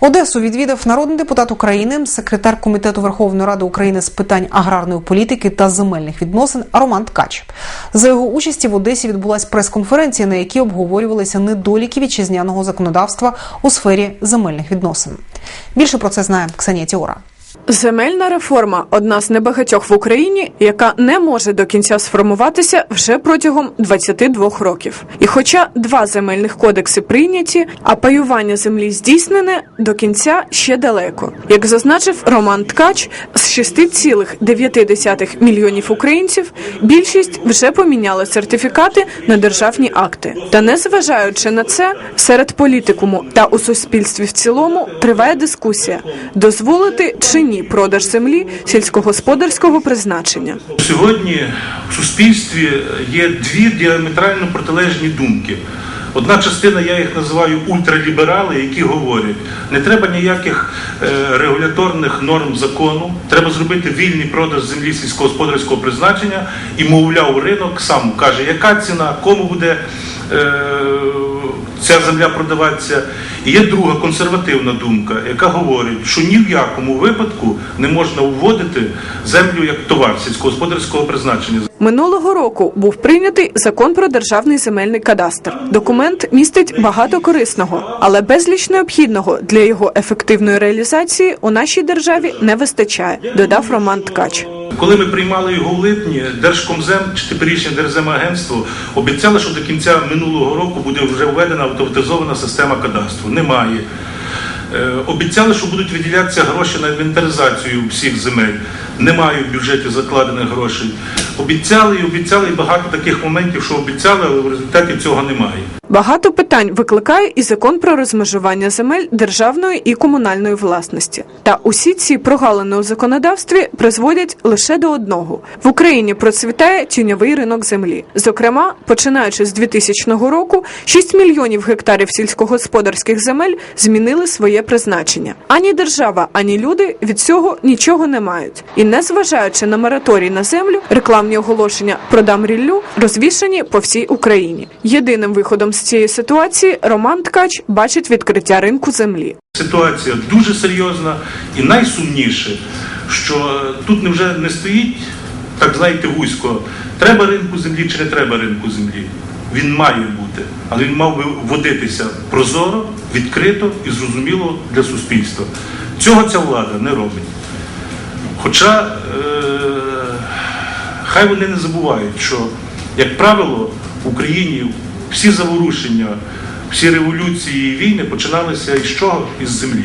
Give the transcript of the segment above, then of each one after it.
Одесу відвідав народний депутат України, секретар комітету Верховної Ради України з питань аграрної політики та земельних відносин Роман Ткач. За його участі в Одесі відбулася прес-конференція, на якій обговорювалися недоліки вітчизняного законодавства у сфері земельних відносин. Більше про це знає Ксенія Тіора. Земельна реформа одна з небагатьох в Україні, яка не може до кінця сформуватися вже протягом 22 років. І хоча два земельних кодекси прийняті, а паювання землі здійснене, до кінця ще далеко. Як зазначив Роман Ткач, з 6,9 мільйонів українців більшість вже поміняли сертифікати на державні акти. Та незважаючи на це, серед політикуму та у суспільстві в цілому триває дискусія: дозволити чи продаж землі сільськогосподарського призначення. Сьогодні в суспільстві є дві діаметрально протилежні думки. Одна частина, я їх називаю ультраліберали, які говорять, не треба ніяких е, регуляторних норм закону, треба зробити вільний продаж землі сільськогосподарського призначення і, мовляв, ринок сам каже, яка ціна, кому буде е, ця земля продаватися. І є друга консервативна думка, яка говорить, що ні в якому випадку не можна вводити землю як товар сільськогосподарського призначення. Минулого року був прийнятий закон про державний земельний кадастр. Документ містить багато корисного, але безліч необхідного для його ефективної реалізації у нашій державі не вистачає, додав Роман Ткач. Коли ми приймали його в липні, Держкомзем чи теперішнє Держземагентство обіцяли, що до кінця минулого року буде вже введена автоматизована система кадастру. Немає. Е, Обіцяли, що будуть виділятися гроші на інвентаризацію всіх земель. Немає в бюджеті закладених грошей. Обіцяли і обіцяли і багато таких моментів, що обіцяли, але в результаті цього немає. Багато питань викликає і закон про розмежування земель державної і комунальної власності. Та усі ці прогалини у законодавстві призводять лише до одного: в Україні процвітає тіньовий ринок землі. Зокрема, починаючи з 2000 року, 6 мільйонів гектарів сільськогосподарських земель змінили своє призначення. Ані держава, ані люди від цього нічого не мають. І незважаючи на мораторій на землю, рекламні оголошення продам ріллю розвішані по всій Україні. Єдиним виходом з цієї ситуації Роман Ткач бачить відкриття ринку землі. Ситуація дуже серйозна і найсумніше, що тут не вже не стоїть, так знаєте, вузько, треба ринку землі чи не треба ринку землі. Він має бути, але він мав би вводитися прозоро, відкрито і зрозуміло для суспільства. Цього ця влада не робить. Хоча е, хай вони не забувають, що, як правило, в Україні всі заворушення, всі революції і війни починалися із чого? Із землі.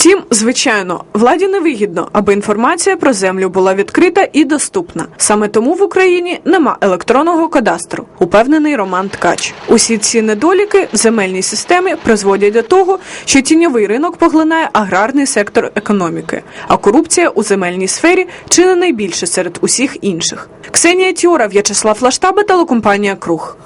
Втім, звичайно, владі не вигідно, аби інформація про землю була відкрита і доступна. Саме тому в Україні нема електронного кадастру, упевнений Роман Ткач. Усі ці недоліки в земельній системі призводять до того, що тіньовий ринок поглинає аграрний сектор економіки, а корупція у земельній сфері чи не найбільше серед усіх інших. Ксенія Тіора, В'ячеслав Лаштаба, телекомпанія Круг.